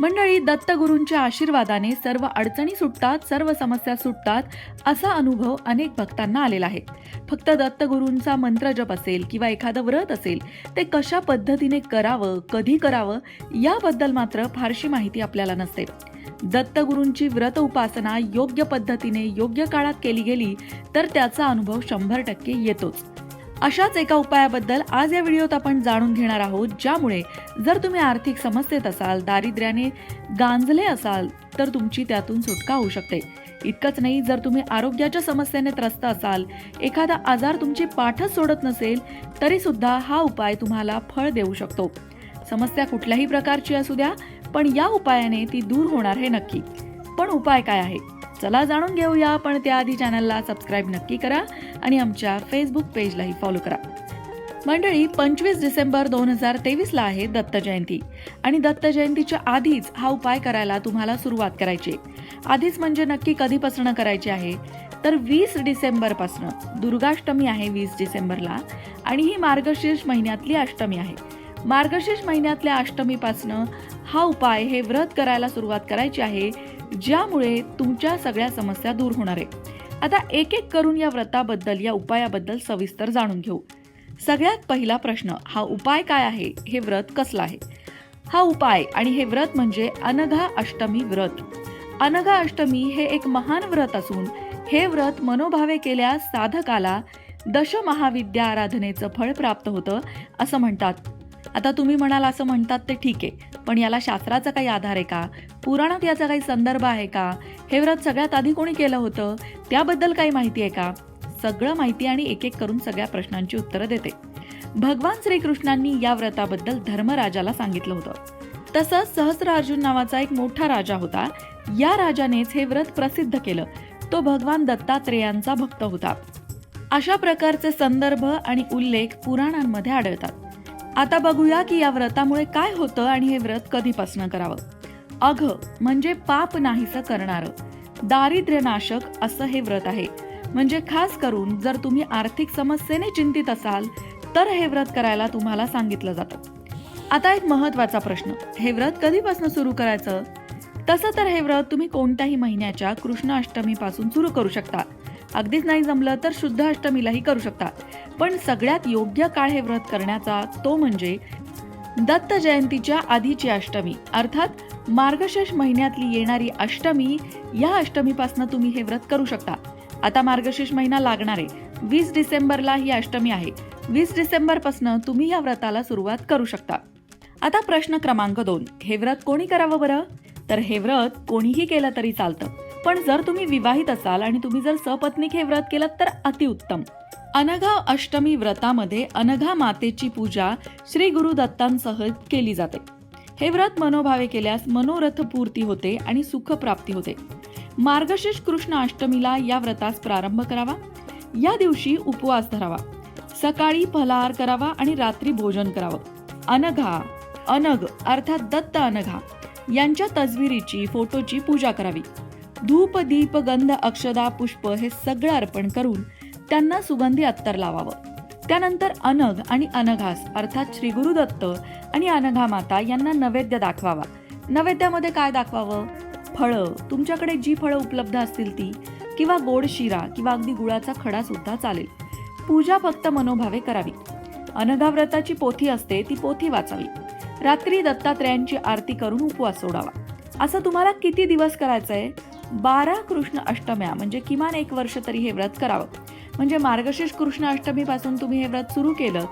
मंडळी दत्तगुरूंच्या आशीर्वादाने सर्व अडचणी सुटतात सर्व समस्या सुटतात असा अनुभव अनेक भक्तांना आलेला आहे. फक्त दत्तगुरूंचा मंत्रजप असेल किंवा एखादं व्रत असेल ते कशा पद्धतीने करावं कधी करावं याबद्दल मात्र फारशी माहिती आपल्याला नसते. दत्तगुरूंची व्रत उपासना योग्य पद्धतीने योग्य काळात केली गेली तर त्याचा अनुभव शंभर टक्के येतोच. अशाच एका उपायाबद्दल आज या व्हिडिओत आपण जाणून घेणार आहोत ज्यामुळे जर तुम्ही आर्थिक समस्येत असाल दारिद्र्याने गांजले असाल तर तुमची त्यातून सुटका होऊ शकते. इतकंच नाही जर तुम्ही आरोग्याच्या समस्येने त्रस्त असाल एखादा आजार तुमची पाठच सोडत नसेल तरी सुद्धा हा उपाय तुम्हाला फळ देऊ शकतो. समस्या कुठल्याही प्रकारची असू द्या पण या उपायाने ती दूर होणार हे नक्की. पण उपाय काय आहे? चला जाणून घेऊया पण त्याआधी चॅनलला सबस्क्राईब नक्की करा आणि आमच्या फेसबुक पेजलाही फॉलो करा. मंडळी पंचवीस डिसेंबर दोन हजार तेवीसला आहे दत्त जयंती आणि दत्त जयंतीच्या आधीच हा उपाय करायला तुम्हाला सुरुवात करायची आधीच म्हणजे नक्की कधीपासून करायची आहे? तर वीस डिसेंबरपासनं दुर्गाष्टमी आहे वीस डिसेंबरला आणि ही मार्गशीर्ष महिन्यातली अष्टमी आहे. मार्गशीर्ष महिन्यातल्या अष्टमीपासनं हा उपाय हे व्रत करायला सुरुवात करायची आहे ज्यामुळे तुमच्या सगळ्या समस्या दूर होणार आहे आता एक एक करून या व्रताबद्दल या उपायाबद्दल सविस्तर जाणून घेऊ. सगळ्यात पहिला प्रश्न हा उपाय काय आहे? हे व्रत कसलं आहे? हा उपाय आणि हे व्रत म्हणजे अनघा अष्टमी व्रत. अनघा अष्टमी हे एक महान व्रत असून हे व्रत मनोभावे केल्यास साधकाला दशमहाविद्या आराधनेचं फळ प्राप्त होतं असं म्हणतात. आता तुम्ही म्हणाल असं म्हणतात ते ठीक आहे. पण याला शास्त्राचा काही आधार आहे का? पुराणात याचा काही संदर्भ आहे का? हे व्रत सगळ्यात आधी कोणी केलं होतं? त्याबद्दल काही माहिती आहे का? सगळं माहिती आणि एक एक करून सगळ्या प्रश्नांची उत्तरं देते. भगवान श्रीकृष्णांनी या व्रताबद्दल धर्मराजाला सांगितलं होतं. तसंच सहस्रार्जुन नावाचा एक मोठा राजा होता. या राजानेच हे व्रत प्रसिद्ध केलं. तो भगवान दत्तात्रेयांचा भक्त होता. अशा प्रकारचे संदर्भ आणि उल्लेख पुराणांमध्ये आढळतात. आता बघूया की या व्रतामुळे काय होतं आणि हे व्रत कधीपासून करावं. अघ म्हणजे पाप नाहीसं करणारं. दारिद्र्यनाशक असं हे व्रत आहे. म्हणजे खास करून जर तुम्ही आर्थिक समस्येने चिंतित असाल तर हे व्रत करायला तुम्हाला सांगितलं जातं. आता एक महत्त्वाचा प्रश्न. हे व्रत कधीपासून सुरू करायचं? तसं तर हे व्रत तुम्ही कोणत्याही महिन्याच्या कृष्ण अष्टमीपासून सुरू करू शकता. अगदीच नाही जमलं तर शुद्ध अष्टमीलाही करू शकता पण सगळ्यात योग्य काळ हे व्रत करण्याचा तो म्हणजे दत्त जयंतीच्या आधीची अष्टमी. अर्थात मार्गशीर्ष महिन्यातली येणारी अष्टमी या अष्टमीपासून तुम्ही हे व्रत करू शकता. आता मार्गशीर्ष महिना लागणार आहे. वीस डिसेंबरला ही अष्टमी आहे. वीस डिसेंबरपासून तुम्ही या व्रताला सुरुवात करू शकता. आता प्रश्न क्रमांक दोन. हे व्रत कोणी करावं बरं? तर हे व्रत कोणीही केलं तरी चालतं. पण जर तुम्ही विवाहित असाल आणि तुम्ही जर सपत्नीक हे व्रत केलं तर अतिउत्तम अनघा अष्टमी व्रतामध्ये अनघा मातेची पूजा श्री गुरु दत्तांसह केली जाते. हे व्रत मनोभावे केल्यास मनोरथ पूर्ती होते आणि सुख प्राप्ती होते. मार्गशीर्ष कृष्ण अष्टमीला या व्रतास प्रारंभ करावा. या दिवशी उपवास धरावा. सकाळी फलाहार करावा आणि रात्री भोजन करावं. अनघा अनघ अर्थात दत्त अनघा यांच्या तस्विरीची फोटोची पूजा करावी. धूप दीप गंध अक्षदा पुष्प हे सगळं अर्पण करून त्यांना सुगंधी अत्तर लावावं. त्यानंतर अनघ आणि अनघास अर्थात श्री गुरुदत्त आणि अनघा माता यांना नैवेद्य दाखवावा. नैवेद्यामध्ये काय दाखवावं? फळं. तुमच्याकडे जी फळं उपलब्ध असतील ती किंवा गोड शिरा किंवा अगदी गुळाचा खडा सुद्धा चालेल. पूजा फक्त मनोभावे करावी. अनघा व्रताची पोथी असते ती पोथी वाचावी. रात्री दत्तात्रयांची आरती करून उपवास सोडावा. असं तुम्हाला किती दिवस करायचं आहे बारा कृष्ण अष्टम्या म्हणजे किमान एक वर्ष तरी हे व्रत करावं. म्हणजे मार्गशीर्ष कृष्ण अष्टमीपासून तुम्ही हे व्रत सुरू केलं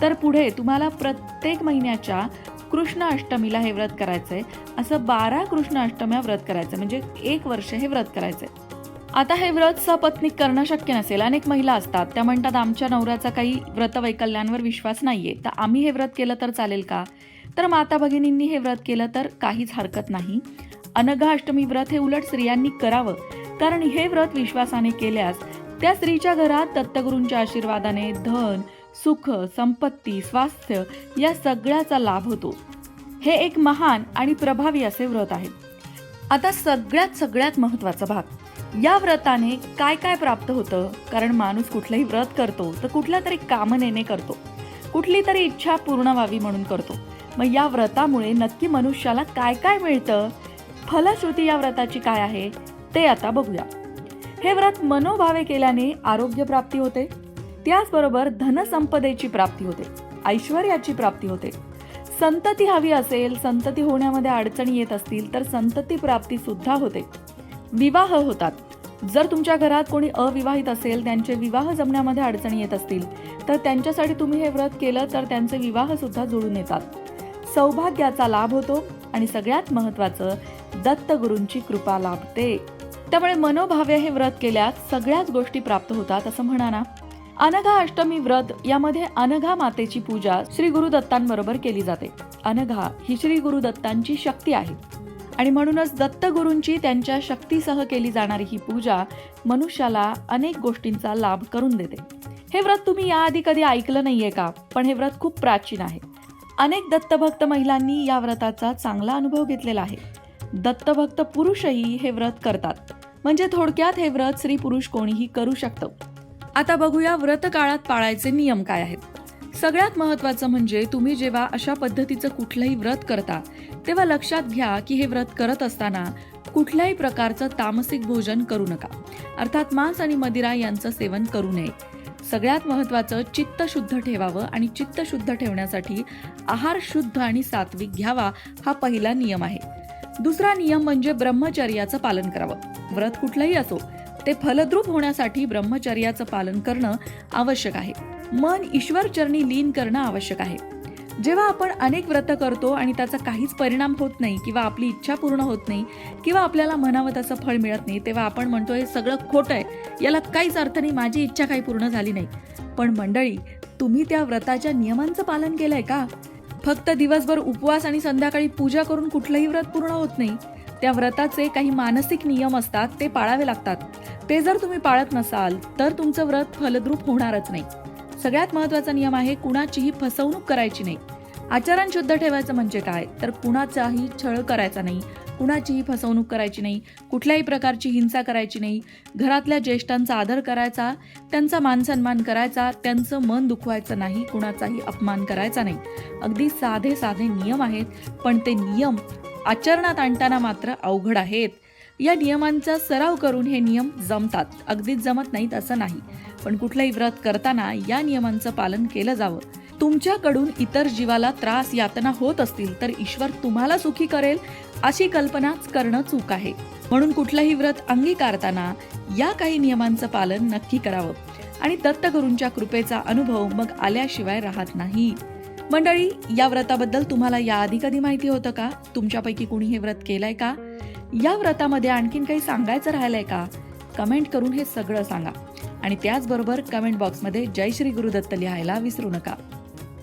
तर पुढे तुम्हाला प्रत्येक महिन्याच्या कृष्ण अष्टमीला हे व्रत करायचंय. असं बारा कृष्ण अष्टम्या व्रत करायचं म्हणजे एक वर्ष हे व्रत करायचंय. आता हे व्रत सपत्नीक करणं शक्य नसेल. अनेक महिला असतात त्या म्हणतात आमच्या नवऱ्याचा काही व्रतवैकल्यांवर विश्वास नाहीये. तर आम्ही हे व्रत केलं तर चालेल का? तर माता भगिनींनी हे व्रत केलं तर काहीच हरकत नाही. अनघाष्टमी व्रत हे उलट स्त्रियांनी करावं. कारण हे व्रत विश्वासाने केल्यास त्या स्त्रीच्या घरात दत्तगुरूंच्या आशीर्वादाने धन सुख संपत्ती स्वास्थ्य या सगळ्याचा लाभ होतो. हे एक महान आणि प्रभावी असे व्रत आहे. आता सगळ्यात सगळ्यात महत्त्वाचा भाग. या व्रताने काय काय प्राप्त होतं? कारण माणूस कुठलंही व्रत करतो तर कुठल्या तरी कामनेने करतो. कुठली तरी इच्छा पूर्ण व्हावी म्हणून करतो. मग या व्रतामुळे नक्की मनुष्याला काय काय मिळतं? फलश्रुती या व्रताची काय आहे ते आता बघूया. हे व्रत मनोभावे केल्याने आरोग्य प्राप्ती होते. त्याचबरोबर धनसंपदेची प्राप्ती होते. ऐश्वर्याची प्राप्ती होते. संतती हवी असेल संतती होण्यामध्ये अडचणी येत असतील तर संतती प्राप्ती सुद्धा होते. विवाह होतात. जर तुमच्या घरात कोणी अविवाहित असेल त्यांचे विवाह जमण्यामध्ये अडचणी येत असतील तर त्यांच्यासाठी तुम्ही हे व्रत केलं तर त्यांचे विवाह सुद्धा जुळून येतात. सौभाग्याचा लाभ होतो आणि सगळ्यात महत्त्वाचं दत्तगुरूंची कृपा लाभते. त्यामुळे मनोभाव्य हे व्रत केल्यास सगळ्याच गोष्टी प्राप्त होतात असं म्हणा ना. अनघा अष्टमी व्रत यामध्ये अनघा मातेची पूजा श्री गुरु दत्तांबरोबर केली जाते. अनघा ही श्री गुरुदत्तांची शक्ती आहे. आणि म्हणूनच दत्तगुरूंची त्यांच्या शक्तीसह केली जाणारी ही पूजा मनुष्याला अनेक गोष्टींचा लाभ करून देते. हे व्रत तुम्ही याआधी कधी ऐकलं नाहीये का? पण हे व्रत खूप प्राचीन आहे. अनेक दत्तभक्त महिलांनी या व्रताचा चांगला अनुभव घेतलेला आहे. दत्तभक्त पुरुषही हे व्रत करतात. म्हणजे थोडक्यात हे व्रत स्त्री पुरुष कोणीही करू शकतं. आता बघूया व्रत काळात पाळायचे नियम काय आहेत. सगळ्यात महत्त्वाचं म्हणजे तुम्ही जेव्हा अशा पद्धतीचं कुठलंही व्रत करता तेव्हा लक्षात घ्या की हे व्रत करत असताना कुठल्याही प्रकारचं तामसिक भोजन करू नका. अर्थात मांस आणि मदिरा यांचं सेवन करू नये. सगळ्यात महत्त्वाचं चित्त शुद्ध ठेवावं आणि चित्त शुद्ध ठेवण्यासाठी आहार शुद्ध आणि सात्विक घ्यावा हा पहिला नियम आहे. दुसरा नियम म्हणजे ब्रह्मचर्याचं पालन करावं. व्रत कुठलंही असो ते फलद्रूप होण्यासाठी ब्रह्मचर्याचं पालन करणं आवश्यक आहे. मन ईश्वरचरणी लीन करणं आवश्यक आहे. जेव्हा आपण अनेक व्रत करतो आणि त्याचा काहीच परिणाम होत नाही किंवा आपली इच्छा पूर्ण होत नाही किंवा आपल्याला म्हणावं तसं फळ मिळत नाही तेव्हा आपण म्हणतो हे सगळं खोटं आहे. याला काहीच अर्थ नाही. माझी इच्छा काही पूर्ण झाली नाही. पण मंडळी तुम्ही त्या व्रताच्या नियमांचं पालन केलंय का? फक्त दिवसभर उपवास आणि संध्याकाळी पूजा करून कुठलंही व्रत पूर्ण होत नाही. त्या व्रताचे काही मानसिक नियम असतात ते पाळावे लागतात. ते जर तुम्ही पाळत नसाल तर तुमचं व्रत फलद्रूप होणारच नाही. सगळ्यात महत्त्वाचा नियम आहे कुणाचीही फसवणूक करायची नाही. आचरण शुद्ध ठेवायचं म्हणजे काय? तर कुणाचाही छळ करायचा नाही. कुणाचीही फसवणूक करायची नाही. कुठल्याही प्रकारची हिंसा करायची नाही. घरातल्या ज्येष्ठांचा आदर करायचा त्यांचा मानसन्मान करायचा त्यांचं मन दुखवायचं नाही कुणाचाही अपमान करायचा नाही. अगदी साधे साधे नियम आहेत पण ते नियम आचरणात आणताना मात्र अवघड आहेत. या नियमांचा सराव करून हे नियम जमतात. अगदीच जमत नाहीत असं नाही. पण कुठलंही व्रत करताना या नियमांचं पालन केलं जावं. तुमच्याकडून इतर जीवाला त्रास यातना होत असतील तर ईश्वर तुम्हाला सुखी करेल अशी कल्पनाच करणं चूक आहे. म्हणून कुठलंही व्रत अंगीकारताना या काही नियमांचं पालन नक्की करावं. आणि दत्तगुरूंच्या कृपेचा अनुभव मग आल्याशिवाय राहत नाही. मंडळी या व्रताबद्दल तुम्हाला याआधी कधी माहिती होतं का? तुमच्यापैकी कुणी हे व्रत केलंय का? या व्रतामध्ये आणखीन काही सांगायचं राहिलंय का? कमेंट करून हे सगळं सांगा. आणि त्याचबरोबर कमेंट बॉक्समध्ये जय श्री गुरुदत्त लिहायला विसरू नका.